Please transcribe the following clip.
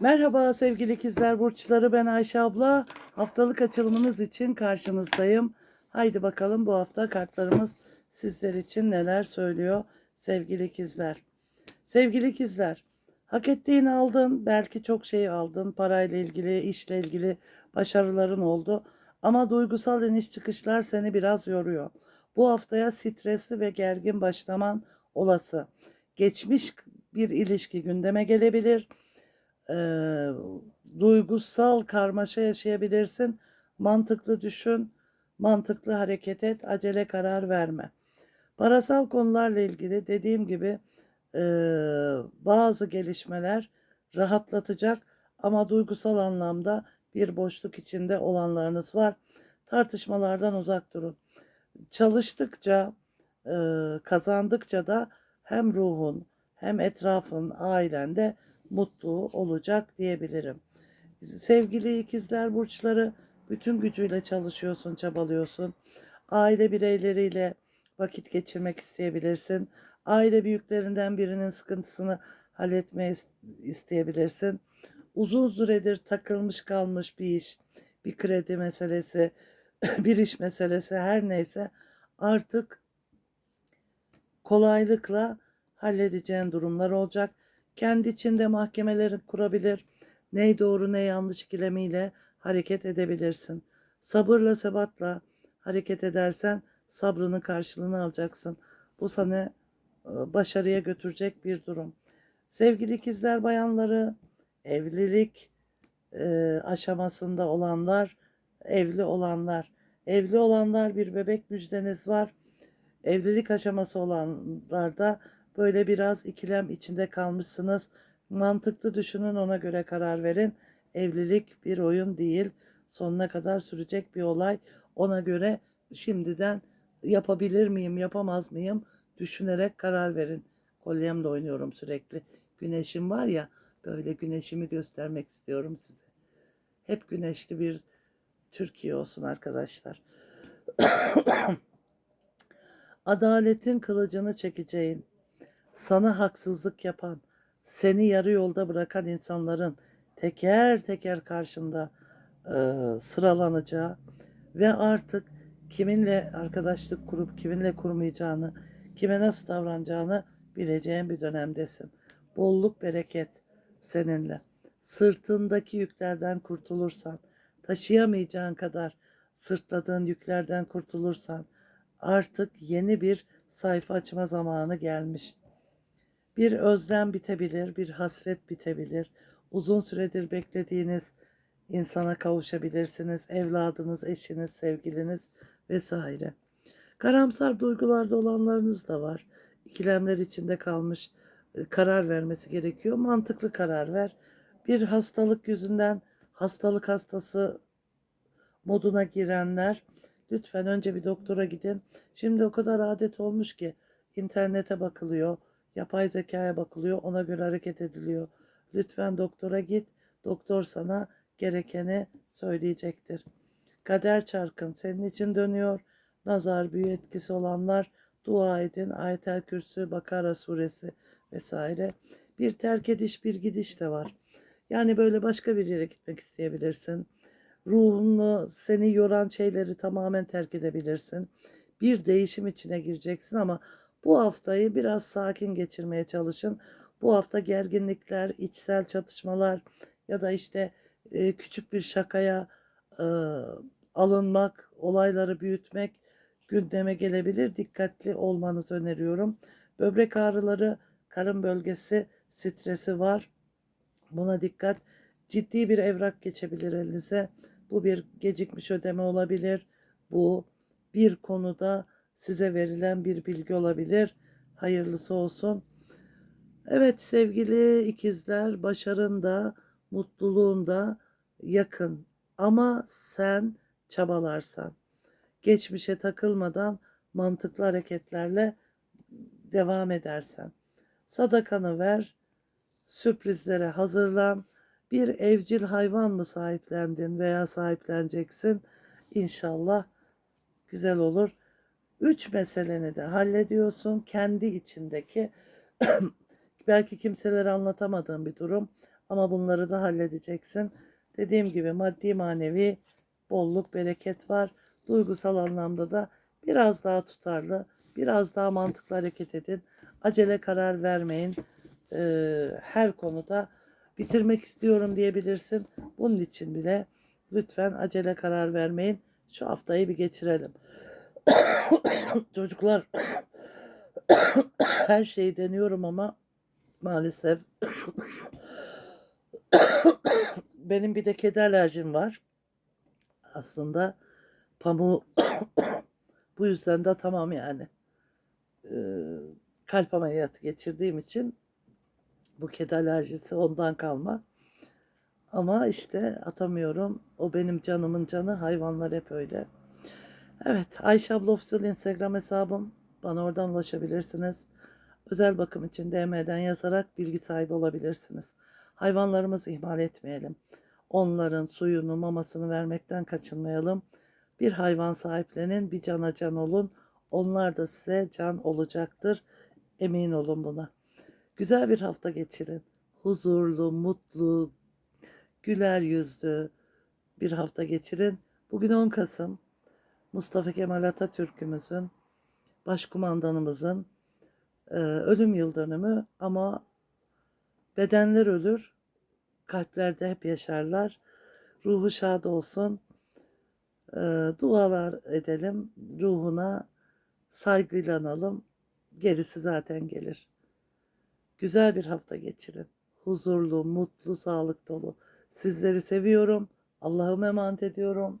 Merhaba sevgili ikizler burçları ben Ayşe abla. Haftalık açılımınız için karşınızdayım. Haydi bakalım bu hafta kartlarımız sizler için neler söylüyor sevgili ikizler. Sevgili ikizler, hak ettiğini aldın, belki çok şey aldın, parayla ilgili, işle ilgili başarıların oldu. Ama duygusal iniş çıkışlar seni biraz yoruyor. Bu haftaya stresli ve gergin başlaman olası. Geçmiş bir ilişki gündeme gelebilir e, duygusal karmaşa yaşayabilirsin. Mantıklı düşün, mantıklı hareket et, acele karar verme. Parasal konularla ilgili dediğim gibi e, bazı gelişmeler rahatlatacak ama duygusal anlamda bir boşluk içinde olanlarınız var. Tartışmalardan uzak durun. Çalıştıkça, e, kazandıkça da hem ruhun hem etrafın, ailende mutlu olacak diyebilirim. Sevgili ikizler burçları bütün gücüyle çalışıyorsun, çabalıyorsun. Aile bireyleriyle vakit geçirmek isteyebilirsin. Aile büyüklerinden birinin sıkıntısını halletmeyi isteyebilirsin. Uzun süredir takılmış kalmış bir iş, bir kredi meselesi, bir iş meselesi her neyse artık kolaylıkla halledeceğin durumlar olacak kendi içinde mahkemelerin kurabilir. Ne doğru ne yanlış ikilemiyle hareket edebilirsin. Sabırla sebatla hareket edersen sabrının karşılığını alacaksın. Bu sana e, başarıya götürecek bir durum. Sevgili ikizler bayanları, evlilik e, aşamasında olanlar, evli olanlar, evli olanlar bir bebek müjdeniz var. Evlilik aşaması olanlarda Böyle biraz ikilem içinde kalmışsınız. Mantıklı düşünün ona göre karar verin. Evlilik bir oyun değil. Sonuna kadar sürecek bir olay. Ona göre şimdiden yapabilir miyim, yapamaz mıyım düşünerek karar verin. Kolyemle oynuyorum sürekli. Güneşim var ya, böyle güneşimi göstermek istiyorum size. Hep güneşli bir Türkiye olsun arkadaşlar. Adaletin kılıcını çekeceğin, sana haksızlık yapan, seni yarı yolda bırakan insanların teker teker karşında e, sıralanacağı ve artık kiminle arkadaşlık kurup kiminle kurmayacağını, kime nasıl davranacağını bileceğin bir dönemdesin. Bolluk bereket seninle. Sırtındaki yüklerden kurtulursan, taşıyamayacağın kadar sırtladığın yüklerden kurtulursan artık yeni bir sayfa açma zamanı gelmiş. Bir özlem bitebilir, bir hasret bitebilir. Uzun süredir beklediğiniz insana kavuşabilirsiniz. Evladınız, eşiniz, sevgiliniz vesaire. Karamsar duygularda olanlarınız da var. İkilemler içinde kalmış e, karar vermesi gerekiyor. Mantıklı karar ver. Bir hastalık yüzünden hastalık hastası moduna girenler lütfen önce bir doktora gidin. Şimdi o kadar adet olmuş ki internete bakılıyor Yapay zekaya bakılıyor, ona göre hareket ediliyor. Lütfen doktora git. Doktor sana gerekeni söyleyecektir. Kader çarkın senin için dönüyor. Nazar büyü etkisi olanlar dua edin. Ayetel Kürsü, Bakara suresi vesaire. Bir terk ediş, bir gidiş de var. Yani böyle başka bir yere gitmek isteyebilirsin. Ruhunu, seni yoran şeyleri tamamen terk edebilirsin. Bir değişim içine gireceksin ama bu haftayı biraz sakin geçirmeye çalışın. Bu hafta gerginlikler, içsel çatışmalar ya da işte e, küçük bir şakaya e, alınmak, olayları büyütmek gündeme gelebilir. Dikkatli olmanızı öneriyorum. Böbrek ağrıları, karın bölgesi stresi var. Buna dikkat. Ciddi bir evrak geçebilir elinize. Bu bir gecikmiş ödeme olabilir. Bu bir konuda size verilen bir bilgi olabilir. Hayırlısı olsun. Evet sevgili ikizler başarın da mutluluğun da yakın ama sen çabalarsan geçmişe takılmadan mantıklı hareketlerle devam edersen sadakanı ver sürprizlere hazırlan bir evcil hayvan mı sahiplendin veya sahipleneceksin İnşallah güzel olur Üç meseleni de hallediyorsun. Kendi içindeki belki kimselere anlatamadığın bir durum Ama bunları da halledeceksin. Dediğim gibi maddi manevi bolluk, bereket var. Duygusal anlamda da biraz daha tutarlı, biraz daha mantıklı hareket edin. Acele karar vermeyin. Ee, her konuda bitirmek istiyorum diyebilirsin. Bunun için bile lütfen acele karar vermeyin. Şu haftayı bir geçirelim. Çocuklar her şeyi deniyorum ama maalesef benim bir de kedi alerjim var. Aslında pamuğu bu yüzden de tamam yani. Ee, kalp ameliyatı geçirdiğim için bu kedi alerjisi ondan kalma. Ama işte atamıyorum. O benim canımın canı. Hayvanlar hep öyle. Evet. Ayşe abla Official Instagram hesabım. Bana oradan ulaşabilirsiniz. Özel bakım için DM'den yazarak bilgi sahibi olabilirsiniz. Hayvanlarımızı ihmal etmeyelim. Onların suyunu, mamasını vermekten kaçınmayalım. Bir hayvan sahiplenin, bir cana can olun. Onlar da size can olacaktır. Emin olun buna. Güzel bir hafta geçirin. Huzurlu, mutlu, güler yüzlü bir hafta geçirin. Bugün 10 Kasım. Mustafa Kemal Atatürk'ümüzün, başkumandanımızın e, ölüm yıl dönümü ama bedenler ölür, kalplerde hep yaşarlar. Ruhu şad olsun. E, dualar edelim, ruhuna saygıyla analım. Gerisi zaten gelir. Güzel bir hafta geçirin. Huzurlu, mutlu, sağlık dolu. Sizleri seviyorum. Allah'ıma emanet ediyorum.